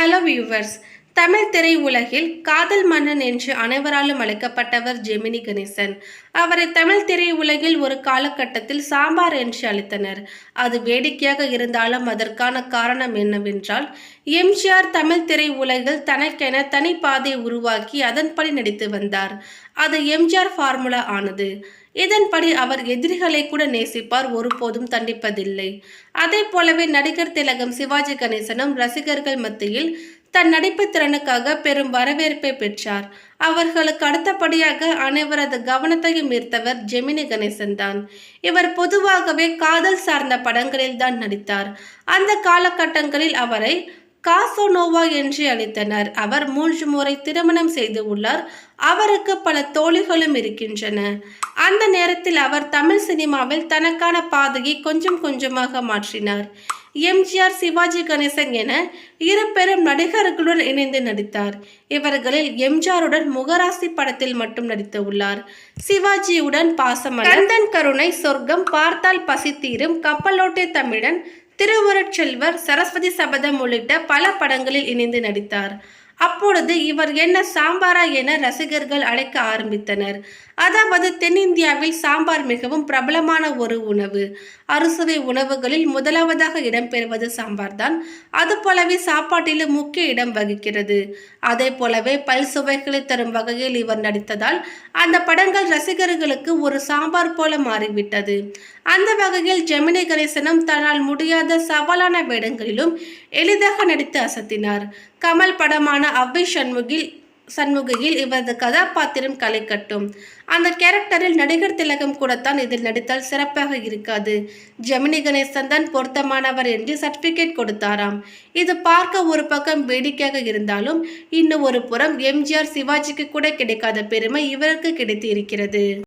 Hello viewers Tamil திரையுலகில் காதல் மன்னன் என்று அனைவராலும் அழைக்கப்பட்டவர் ஜெமினி கணேசன். அவரை தமிழ் திரையுலகில் ஒரு காலகட்டத்தில் சாம்பார் என்று அழைத்தனர். அது வேடிக்கையாக இருந்தாலும் அதற்கான காரணம் என்னவென்றால் எம்ஜிஆர் தமிழ் திரையுலகில் தனக்கென தனி பாதை உருவாக்கி அதன்படி நடித்து வந்தார். அது எம்ஜிஆர் ஃபார்முலா ஆனது. இதன்படி அவர் எதிரிகளை கூட நேசிப்பார் ஒருபோதும் தண்டிப்பதில்லை. அதே போலவே நடிகர் திலகம் சிவாஜி கணேசனும் ரசிகர்கள் மத்தியில் தன் நடிப்பு திறனுக்காக பெரும் வரவேற்பை பெற்றார். அவர்களுக்கு அடுத்தபடியாக அனைவரது கவனத்தையும் ஈர்த்தவர் ஜெமினி கணேசன் தான். இவர் பொதுவாகவே காதல் சார்ந்த படங்களில் தான் நடித்தார். அந்த காலகட்டங்களில் அவரை காசோனோவா என்று அழைத்தனர். அவர் மூன்று முறை திருமணம் செய்து உள்ளார். அவருக்கு பல தோழிகளும் இருக்கின்றன. அந்த நேரத்தில் அவர் தமிழ் சினிமாவில் தனக்கான பாதையை கொஞ்சம் கொஞ்சமாக மாற்றினார். எம்ஜிஆர் சிவாஜி கணேசன் என இரு பெரும் நடிகர்களுடன் இணைந்து நடித்தார். இவர்களில் எம்ஜிஆருடன் முகராசி படத்தில் மட்டும் நடித்து உள்ளார். சிவாஜியுடன் பாசமலர் கந்தன் கருணை சொர்க்கம் பார்த்தால் பசி தீரும் கப்பலோட்டை தமிழன் திருவருட்செல்வர் சரஸ்வதி சபதம் உள்ளிட்ட பல படங்களில் இணைந்து நடித்தார். அப்பொழுது இவர் என்ன சாம்பாரா என ரசிகர்கள் அழைக்க ஆரம்பித்தனர். அதாவது தென்னிந்தியாவில் சாம்பார் மிகவும் பிரபலமான ஒரு உணவு. அறுசுவை உணவுகளில் முதலாவதாக இடம்பெறுவது சாம்பார் தான் அது போலவே சாப்பாட்டிலும் முக்கிய இடம் வகிக்கிறது. அதே போலவே பல் சுவைகளை தரும் வகையில் இவர் நடித்ததால் அந்த படங்கள் ரசிகர்களுக்கு ஒரு சாம்பார் போல மாறிவிட்டது. அந்த வகையில் ஜெமினி கணேசனும் தன்னால் முடியாத சவாலான வேடங்களிலும் எளிதாக நடித்து அசத்தினார். கமல் படமான அவ்வை சண்முகில் சண்முகையில் இவரது கதாபாத்திரம் களை கட்டும் அந்த கேரக்டரில் நடிகர் திலகம் கூடத்தான் இதில் நடித்தால் சிறப்பாக இருக்காது. ஜெமினி கணேசன் தான் பொருத்தமானவர் என்று சர்டிபிகேட் கொடுத்தாராம். இது பார்க்க ஒரு பக்கம் வேடிக்கையாக இருந்தாலும் இன்னும் ஒரு புறம் எம்ஜிஆர் சிவாஜிக்கு கூட கிடைக்காத பெருமை இவருக்கு கிடைத்து இருக்கிறது